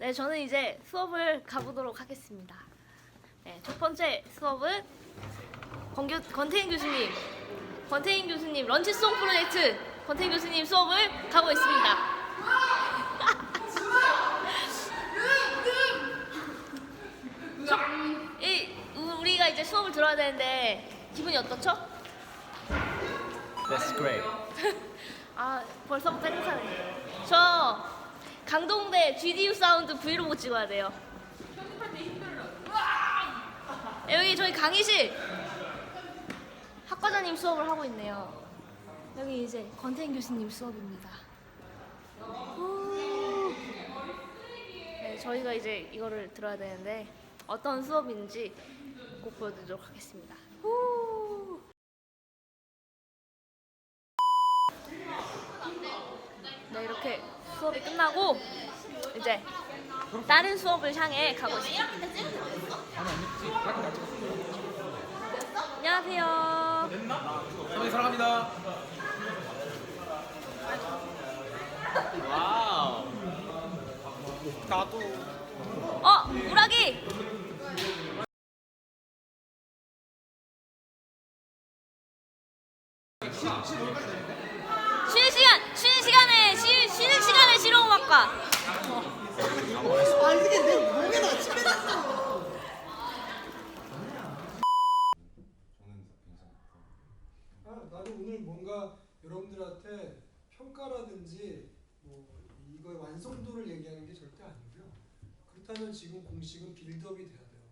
네, 저는 이제 수업을 가보도록 하겠습니다. 네, 첫 번째 수업은 권교, 권태인 교수님, 권태인 교수님 런치송 프로젝트 권태인 교수님 수업을 가고 있습니다. 저, 이, 우- 우리가 이제 수업을 들어야 되는데 기분이 어떻죠? That's great. 아 벌써부터 행복하네. 저 강동대 GDU 사운드 브이로그 찍어야 돼요. 네, 여기 저희 강의실 학과장님 수업을 하고 있네요. 여기 이제 권태인 교수님 수업입니다. 후. 네, 저희가 이제 이거를 들어야 되는데 어떤 수업인지 꼭 보여드리도록 하겠습니다. 후. 수업이 끝나고 이제 다른 수업을 향해 가고 있습니다. 안녕하세요. 선생님 사랑합니다. 와우. 나도. 어 우락이. 쉬는 시간 쉬는 시간에 쉬, 쉬는 시간에 실용음악과. 아 이게 내 목에다 침뱉었어. 아, 나는 오늘 뭔가 여러분들한테 평가라든지 뭐 이거의 완성도를 얘기하는 게 절대 아니고요. 그렇다면 지금 공식은 빌드업이 돼야 돼요.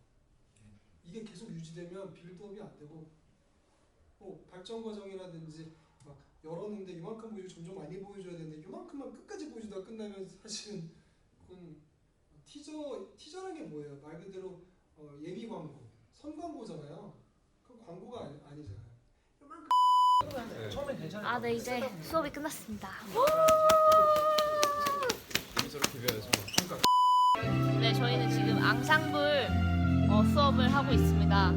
이게 계속 유지되면 빌드업이 안 되고 뭐 발전 과정이라든지 막 열었는데 이만큼 보여주고 점점 많이 보여줘야 되는데 이만큼만 끝까지 보여주다가 끝나면 사실은 그건 티저 티저라는 게 뭐예요? 말 그대로 어, 예비 광고, 선 광고잖아요. 그 광고가 아니, 아니잖아요. 처음엔 괜찮아. 아네 이제 수업이 끝났습니다. 배워야죠. 네, 저희는 지금 앙상블 어, 수업을 하고 있습니다.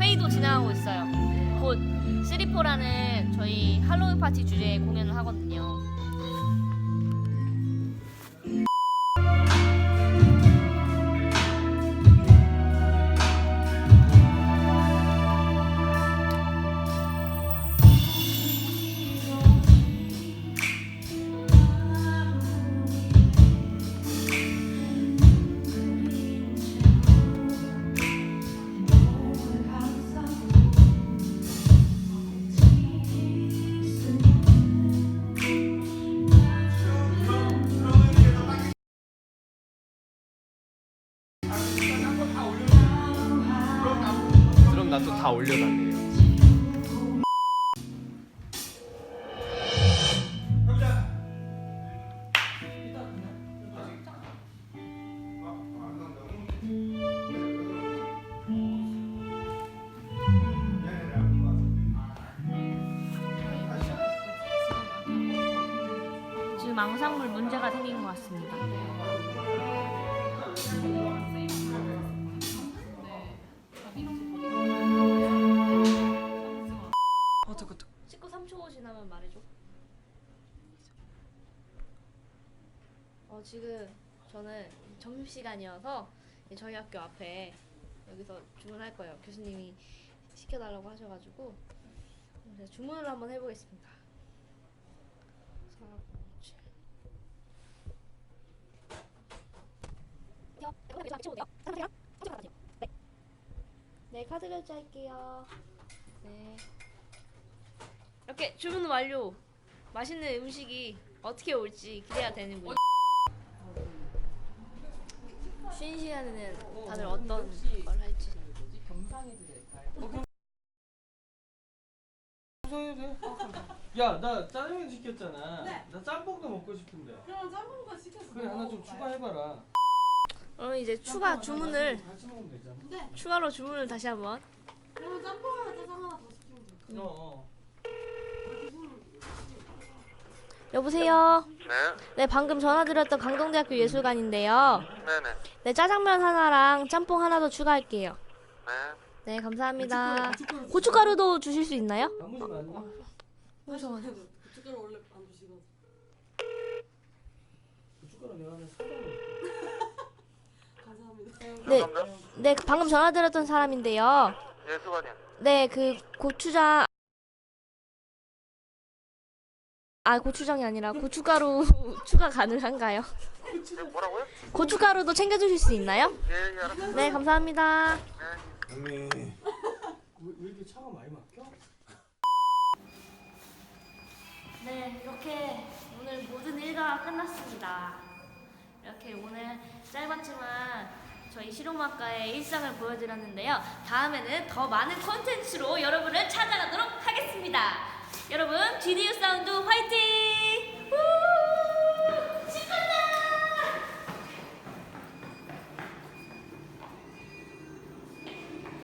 회의도 진행하고 있어요. 곧 쓰리포라는 저희 할로윈 파티 주제의 공연을 하거든요. 나또다 올려달래요. 지금 앙상블 문제가 생긴 것 같습니다. 지금 저는 점심 시간이어서 저희 학교 앞에 여기서 주문할 거예요. 교수님이 시켜달라고 하셔가지고 그래서 주문을 한번 해보겠습니다. 네, 카드 결제할게요. 네. 이렇게 주문 완료. 맛있는 음식이 어떻게 올지 기대가 되는군요. 쉬는 시간에는 다들 어떤 걸 할지. 야, 나 짜장면 시켰잖아. 나 짬뽕도 먹고 싶은데. 그럼 짬뽕도 시켰어. 그래, 하나 좀 추가해봐라. 그럼 이제 추가 주문을 같이 먹으면 되잖아. 추가로 주문을 다시 한번. 그럼 짬뽕 하나 짜장 하나 더 시키면 돼. 어, 어. 여보세요. 네, 네, 방금 전화 드렸던 강동대학교 예술관인데요. 네네, 네, 짜장면 하나랑 짬뽕 하나 더 추가할게요. 네. 네, 감사합니다. 고춧가루도 주실 수 있나요? 무서워. 고춧가루 원래 안. 고춧가루 내가. 감사합니다. 네, 네, 그 방금 전화 드렸던 사람인데요. 예, 수고하세요. 네, 그 고추장 아 고추장이 아니라 고춧가루 추가 가능한가요? 네, 뭐라고요? 고춧가루도 챙겨주실 수 있나요? 예, 예, 알았습니다. 네, 감사합니다. 형님. 왜, 왜 이렇게 차가 많이 막혀? 네, 이렇게 오늘 모든 일과가 끝났습니다. 이렇게 오늘 짧았지만 저희 실용음악과의 일상을 보여드렸는데요. 다음에는 더 많은 콘텐츠로 여러분을 찾아가도록 하겠습니다. 여러분, GDU 사운드 화이팅!